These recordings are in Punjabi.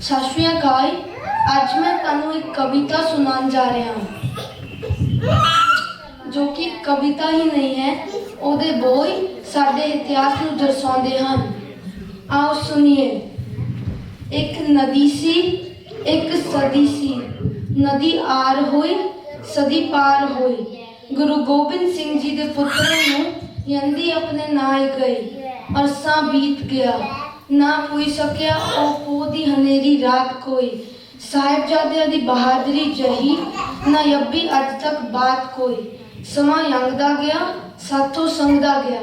ਸਤਿ ਸ਼੍ਰੀ ਅਕਾਲ। ਅੱਜ ਮੈਂ ਤੁਹਾਨੂੰ ਇੱਕ ਕਵਿਤਾ ਸੁਣਾਉਣ ਜਾ ਰਿਹਾ ਹਾਂ। ਜੋ ਕਿ ਕਵਿਤਾ ਹੀ ਨਹੀਂ ਹੈ, ਉਹਦੇ ਬੋਲ ਸਾਡੇ ਇਤਿਹਾਸ ਨੂੰ ਦਰਸਾਉਂਦੇ ਹਨ। ਆਓ ਸੁਣੀਏ। ਇੱਕ ਨਦੀ ਸੀ, ਇੱਕ ਸਦੀ ਸੀ। ਨਦੀ ਆਰ ਹੋਈ, ਸਦੀ ਪਾਰ ਹੋਈ। ਗੁਰੂ ਗੋਬਿੰਦ ਸਿੰਘ ਜੀ ਦੇ ਪੁੱਤਰਾਂ ਨੂੰ ਯੰਦੀ ਆਪਣੇ ਨਾਲ ਗਈ ਅਰਸਾਂ ਬੀਤ ਗਿਆ। ਨਾ ਕੋਈ ਸਕਿਆ, ਉਹ ਪੋ ਦੀ ਹਨੇਰੀ ਰਾਤ ਕੋਈ। ਸਾਹਿਬਜ਼ਾਦਿਆਂ ਦੀ ਬਹਾਦਰੀ ਜਹੀ, ਨਾ ਯੱਬੀ ਅੱਜ ਤੱਕ ਬਾਤ ਕੋਈ। ਸਮਾਂ ਲੰਘਦਾ ਗਿਆ, ਸਾਥੋਂ ਸੰਗਦਾ ਗਿਆ।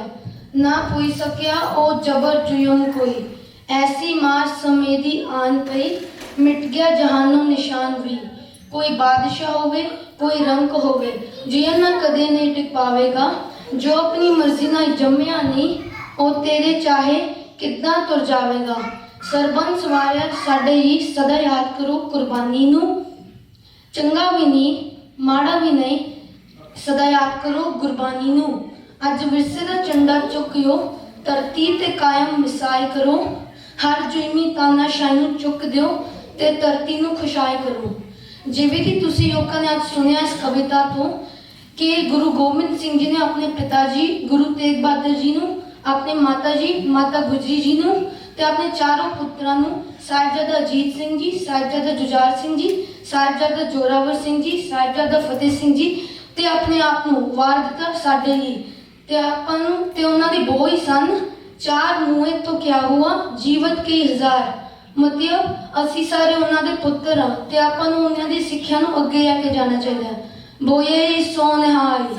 ਨਾ ਕੋਈ ਸਕਿਆ, ਉਹ ਜਬਰ ਜੁਯਮ ਕੋਈ। ਐਸੀ ਮਾਰ ਸਮੇਂ ਦੀ ਆਨ ਪਈ, ਮਿਟ ਗਿਆ ਜਹਾਨੋਂ ਨਿਸ਼ਾਨ ਵੀ। ਕੋਈ ਬਾਦਸ਼ਾਹ ਹੋਵੇ, ਕੋਈ ਰੰਗ ਹੋਵੇ, ਜਿਹ ਨਾ ਕਦੇ ਨਹੀਂ ਟਿਕ ਪਾਵੇਗਾ। ਜੋ ਆਪਣੀ ਮਰਜ਼ੀ ਨਾਲ ਜੰਮਿਆ ਨਹੀਂ, ਉਹ ਤੇਰੇ ਚਾਹੇ ਕਿੱਦਾਂ ਤੁਰ ਜਾਵੇਗਾ? ਸਰਬੰਸ ਵਾਰਿਆ ਸਾਡੇ ਹੀ ਸਦਾ ਯਾਦ ਕਰੋ ਕੁਰਬਾਨੀ ਨੂੰ। ਚੰਗਾ ਵੀ ਨਹੀਂ, ਮਾੜਾ ਵੀ ਨਹੀਂ, ਸਦਾ ਯਾਦ ਕਰੋ ਗੁਰਬਾਨੀ ਨੂੰ। ਅੱਜ ਵਿਰਸੇ ਦਾ ਝੰਡਾ ਚੁੱਕਿਓ, ਧਰਤੀ ਤੇ ਕਾਇਮ ਮਿਸਾਲ ਕਰੋ। ਹਰ ਜੁਇਮੀ ਤਾਨਾਸ਼ਾਹੀ ਨੂੰ ਚੁੱਕ ਦਿਓ ਤੇ ਧਰਤੀ ਨੂੰ ਖੁਸ਼ਾਈ ਕਰੋ। ਜਿਵੇਂ ਕਿ ਤੁਸੀਂ ਲੋਕਾਂ ਨੇ ਅੱਜ ਸੁਣਿਆ ਇਸ ਕਵਿਤਾ ਤੋਂ ਕਿ ਗੁਰੂ ਗੋਬਿੰਦ ਸਿੰਘ ਜੀ ਨੇ ਆਪਣੇ ਪਿਤਾ ਜੀ, ਗੁਰੂ ਤੇਗ ਬਹਾਦਰ ਜੀ ਨੂੰ ਆਪਣੇ ਮਾਤਾ ਜੀ, ਮਾਤਾ ਗੁਜਰੀ ਜੀ ਨੂੰ ਤੇ ਆਪਣੇ ਚਾਰੋਂ ਪੁੱਤਰਾਂ ਨੂੰ ਸਾਹਿਬਜ਼ਾਦਾ ਅਜੀਤ ਸਿੰਘ ਜੀ, ਸਾਹਿਬਜ਼ਾਦਾ ਜੁਝਾਰ ਸਿੰਘ ਜੀ, ਸਾਹਿਬਜ਼ਾਦਾ ਜੋਰਾਵਰ ਸਿੰਘ ਜੀ, ਸਾਹਿਬਜ਼ਾਦਾ ਫਤਿਹ ਸਿੰਘ ਜੀ ਤੇ ਆਪਣੇ ਆਪ ਨੂੰ ਵਾਰ ਦਿੱਤਾ ਸਾਡੇ ਲਈ। ਤੇ ਆਪਾਂ ਨੂੰ ਤੇ ਉਹਨਾਂ ਦੀ ਬੋਈ ਸਨ। ਚਾਰ ਮੂਏ ਤੋਂ ਕਿਆ ਹੁਆ? ਜੀਵਤ ਕੇ ਹਜ਼ਾਰ। ਮਤਲਬ ਅਸੀਂ ਸਾਰੇ ਉਹਨਾਂ ਦੇ ਪੁੱਤਰ ਹਾਂ ਤੇ ਆਪਾਂ ਨੂੰ ਉਹਨਾਂ ਦੀ ਸਿੱਖਿਆ ਨੂੰ ਅੱਗੇ ਲੈ ਕੇ ਜਾਣਾ ਚਾਹੀਦਾ। ਹੈ ਬੋਏ ਸੋਨਹਾਈ।